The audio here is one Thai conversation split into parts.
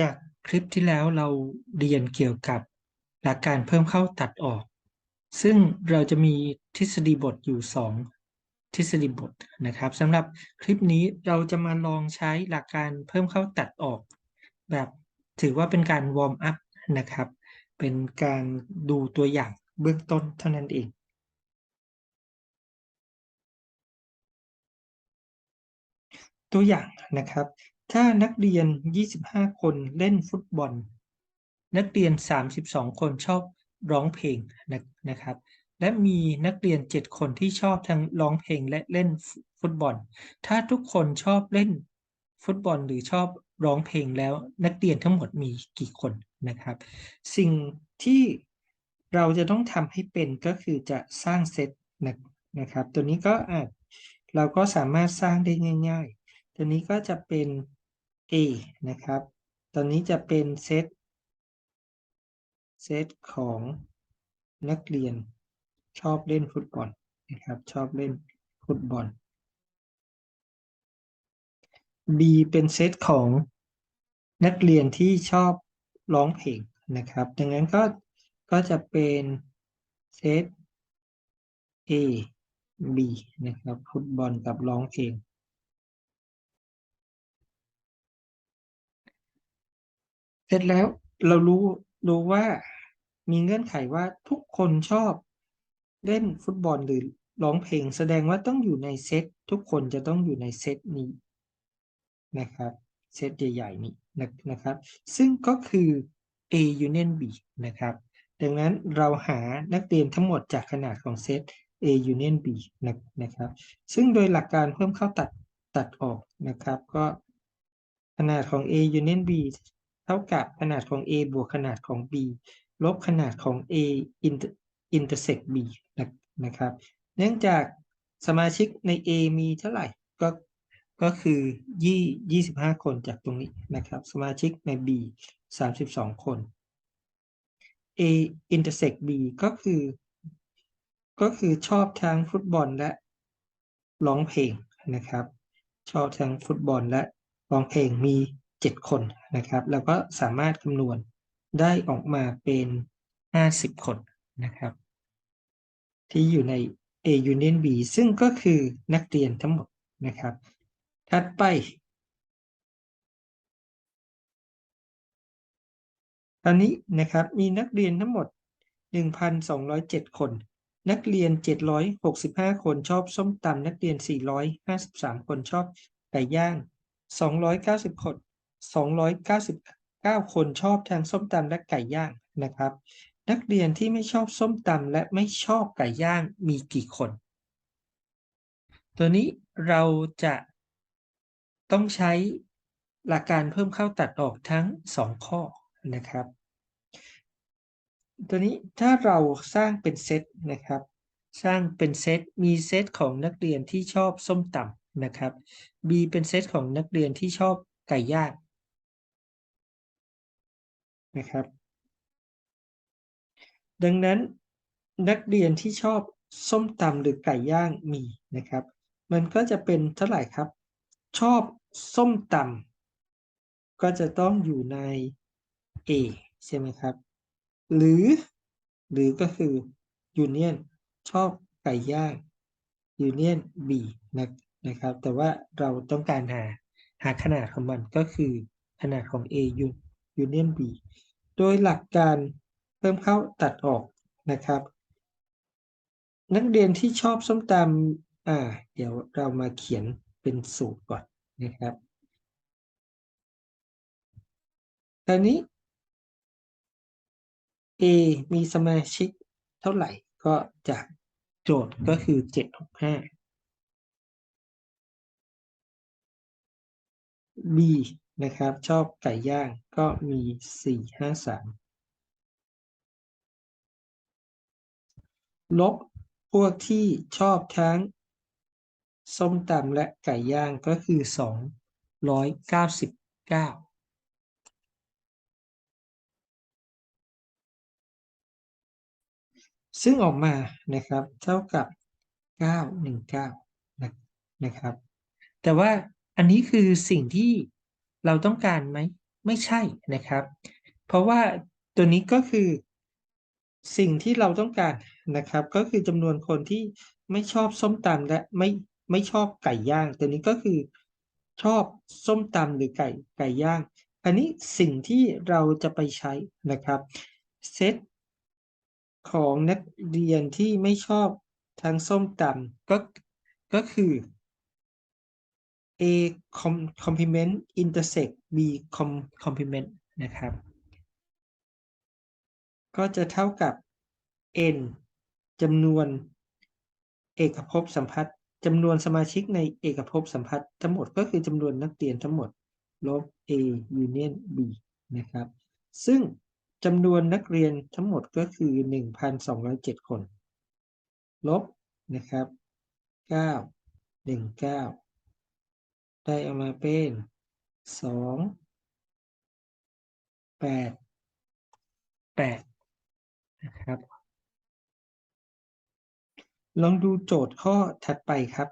จากคลิปที่แล้วเราเรียนเกี่ยวกับหลักการเพิ่มเข้าตัดออก ซึ่งเราจะมีทฤษฎีบทอยู่ 2 ทฤษฎีบทนะครับสำหรับคลิปนี้เราจะมาลองใช้หลักการเพิ่มเข้าตัดออก แบบถือว่าเป็นการวอร์มอัพนะครับ เป็นการดูตัวอย่างเบื้องต้นเท่านั้นเองตัวอย่างนะครับ ถ้านักเรียน 25 คนเล่นฟุตบอล นักเรียน 32 คนชอบร้องเพลงนะนะครับ และมีนักเรียน 7 คนที่ชอบทั้งร้องเพลงและเล่นฟุตบอล ถ้าทุกคนชอบเล่นฟุตบอลหรือชอบร้องเพลงแล้วนักเรียนทั้งหมดมีกี่คนนะครับ สิ่งที่เราจะต้องทำให้เป็นก็คือจะสร้างเซตนะนะครับ ตัวนี้ก็อาจเราก็สามารถสร้างได้ง่าย ๆ ตัวนี้ก็จะเป็น A นะครับ ตอนนี้จะเป็นเซตเซตของนักเรียนชอบเล่นฟุตบอลนะครับ ชอบเล่นฟุตบอล B เป็นเซตของนักเรียนที่ชอบร้องเพลงนะครับ ดังนั้นก็ก็จะเป็นเซต A B นะครับ ฟุตบอลกับร้องเพลง เสร็จแล้วเรารู้รู้ว่ามีเงื่อนไขว่าทุกคนชอบเล่นฟุตบอลหรือร้องเพลง แสดงว่าต้องอยู่ในเซตทุกคนจะต้องอยู่ในเซตนี้นะครับเซตใหญ่ๆนี้นะครับ ซึ่งก็คือ A union B นะครับ ดังนั้นเราหานักเรียนทั้งหมดจากขนาดของเซต A union B นะนะครับ ซึ่งโดยหลักการเพิ่มเข้าตัดตัดออกนะครับ ก็ขนาดของ A union B เท่ากับขนาดของ A บวกขนาดของ B ลบขนาดของ A intersect B นะนะครับ เนื่องจากสมาชิกใน A มีเท่าไหร่ก็ก็คือยี่ยี่สิบห้าคนจากตรงนี้นะครับ สมาชิกใน B สามสิบสองคน A intersect B ก็คือ ก็คือชอบทั้งฟุตบอลและร้องเพลงนะครับ ชอบทั้งฟุตบอลและร้องเพลงมี 7 คนนะครับแล้วก็สามารถคำนวณได้ออกมาเป็น 50 คนนะครับ ที่อยู่ใน A Union B ซึ่งก็คือนักเรียนทั้งหมดนะครับ ถัดไป ตอนนี้นะครับมีนักเรียนทั้งหมด 1,207 คน นักเรียน 765 คนชอบส้มตำนักเรียน 453 คนชอบไก่ย่าง 290 คน 299 คนชอบทางส้มตำและไก่ย่างนะครับ นักเรียนที่ไม่ชอบส้มตำและไม่ชอบไก่ย่างมีกี่คน ตัวนี้เราจะต้องใช้หลักการเพิ่มเข้าตัดออกทั้ง 2 ข้อนะครับ ตัวนี้ถ้าเราสร้างเป็นเซตนะครับ สร้างเป็นเซตมีเซตของนักเรียนที่ชอบส้มตำนะครับ B เป็นเซตของนักเรียนที่ชอบไก่ย่าง นะครับดังนั้นนักเรียนที่ชอบส้มตำหรือไก่ย่างมีนะครับ มันก็จะเป็นเท่าไหร่ครับ ชอบส้มตำก็จะต้องอยู่ใน A ใช่ไหมครับ หรือ หรือก็คือ Union ชอบไก่ย่าง Union B นะนะครับ แต่ว่าเราต้องการหาหาขนาดของมันก็คือขนาดของ A Union B โดยหลักการเพิ่มเข้าตัดออกนะครับ นักเรียนที่ชอบส้มตำอ่า เดี๋ยวเรามาเขียนเป็นสูตรก่อนนะครับตอนนี้ A มีสมาชิกเท่าไหร่ก็จากโจทย์ก็คือ 765 B นะครับ ชอบไก่ย่างก็มี453ลบพวกที่ชอบทั้งส้มตำและไก่ย่างก็คือ299ซึ่งออกมานะครับเท่ากับ 919นะนะครับ แต่ว่าอันนี้คือสิ่งที่ เราต้องการไหมไม่ใช่นะครับ เพราะว่าตัวนี้ก็คือสิ่งที่เราต้องการนะครับ ก็คือจำนวนคนที่ไม่ชอบส้มตำและไม่ไม่ชอบไก่ย่าง ตัวนี้ก็คือชอบส้มตำหรือไก่ไก่ย่าง อันนี้สิ่งที่เราจะไปใช้นะครับเซตของนักเรียนที่ไม่ชอบทั้งส้มตำก็ก็คือ A com- complement intersect B com- complement นะครับ ก็จะเท่ากับ n จำนวนเอกภพสัมพัทธ์จำนวนสมาชิกในเอกภพสัมพัทธ์ทั้งหมดก็คือจำนวนนักเรียนทั้งหมดลบ A union B นะครับ ซึ่งจำนวนนักเรียนทั้งหมดก็คือ 1,207 คน ลบนะครับ 9 1 9 ได้ออกมาเป็นสองแปดแปดนะครับ ลองดูโจทย์ข้อถัดไปครับ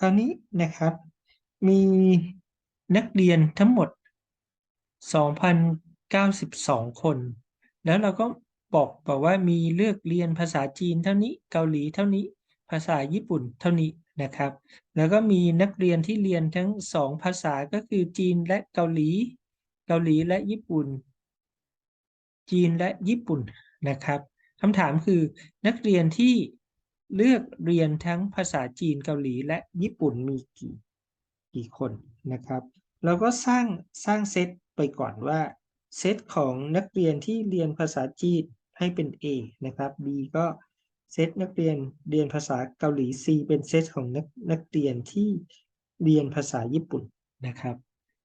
คราวนี้นะครับ มีนักเรียนทั้งหมด 2,092 คน แล้วเราก็บอกบอกว่ามีเลือกเรียนภาษาจีนเท่านี้ เกาหลีเท่านี้ ภาษาญี่ปุ่นเท่านี้นะครับ แล้วก็มีนักเรียนที่เรียนทั้งสองภาษาก็คือจีนและเกาหลี เกาหลีและญี่ปุ่น จีนและญี่ปุ่นนะครับคำถามคือนักเรียนที่เลือกเรียนทั้งภาษาจีนเกาหลีและญี่ปุ่นมีกี่กี่คนนะครับ เราก็สร้างสร้างเซตไปก่อนว่าเซตของนักเรียนที่เรียนภาษาจีนให้เป็น A นะครับ B ก็ เซตนักเรียนเรียนภาษาเกาหลี C เป็นเซตของนักนักเรียนที่เรียนภาษาญี่ปุ่นนะครับ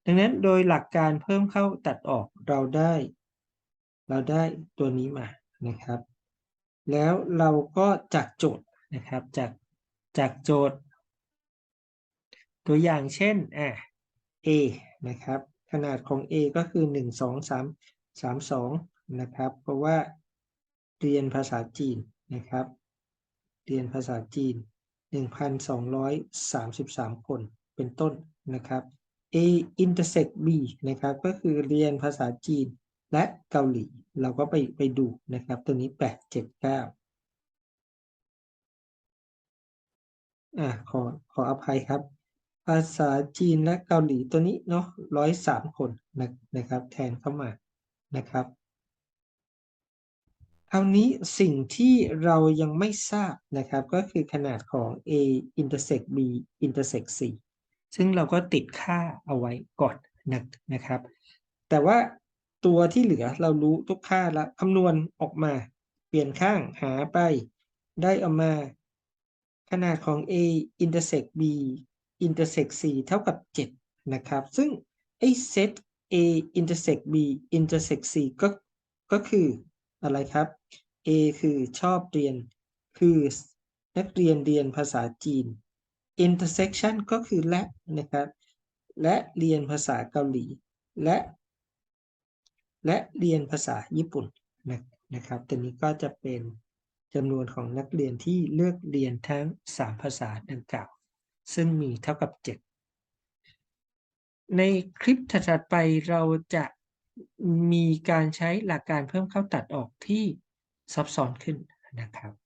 ดังนั้นโดยหลักการเพิ่มเข้าตัดออกเราได้ เราได้ตัวนี้มานะครับ แล้วเราก็จากโจทย์นะครับจากจากโจทย์ ตัวอย่างเช่นอะ A นะครับ ขนาดของ A ก็คือ 1 2 3 3 2 นะครับ เพราะว่าเรียนภาษาจีน นะครับ เรียนภาษาจีน 1,233 คนเป็นต้นนะครับ A intersect B นะครับก็คือเรียนภาษาจีนและเกาหลี เราก็ไปไปดูนะครับ ตัวนี้ 8 7 9อ่าขอขออภัยครับ ภาษาจีนและเกาหลีตัวนี้เนาะร้อยสามคนนะนะครับ แทนเข้ามานะครับ คราวนี้สิ่งที่เรายังไม่ทราบนะครับก็คือขนาดของ A intersect B intersect C ซึ่งเราก็ติดค่าเอาไว้ก่อนนะนะครับ แต่ว่าตัวที่เหลือเรารู้ทุกค่าแล้วคำนวณออกมา เปลี่ยนข้างหาไป ได้ออกมา ขนาดของ A intersect B intersect C เท่ากับ 7 นะครับ ซึ่งไอ้เซต A intersect B intersect C ก็ก็คืออะไรครับ A คือชอบเรียน คือนักเรียนเรียนภาษาจีน intersection ก็คือและนะครับ และเรียนภาษาเกาหลี และ และเรียนภาษาญี่ปุ่นนะนะครับตัวนี้ก็จะเป็นจำนวนของนักเรียนที่เลือกเรียนทั้ง 3 ภาษาดังกล่าว ซึ่งมีเท่ากับ 7 ในคลิปถัดไปเราจะมีการใช้หลักการเพิ่มเข้าตัดออกที่ ซับซ้อนขึ้นนะครับ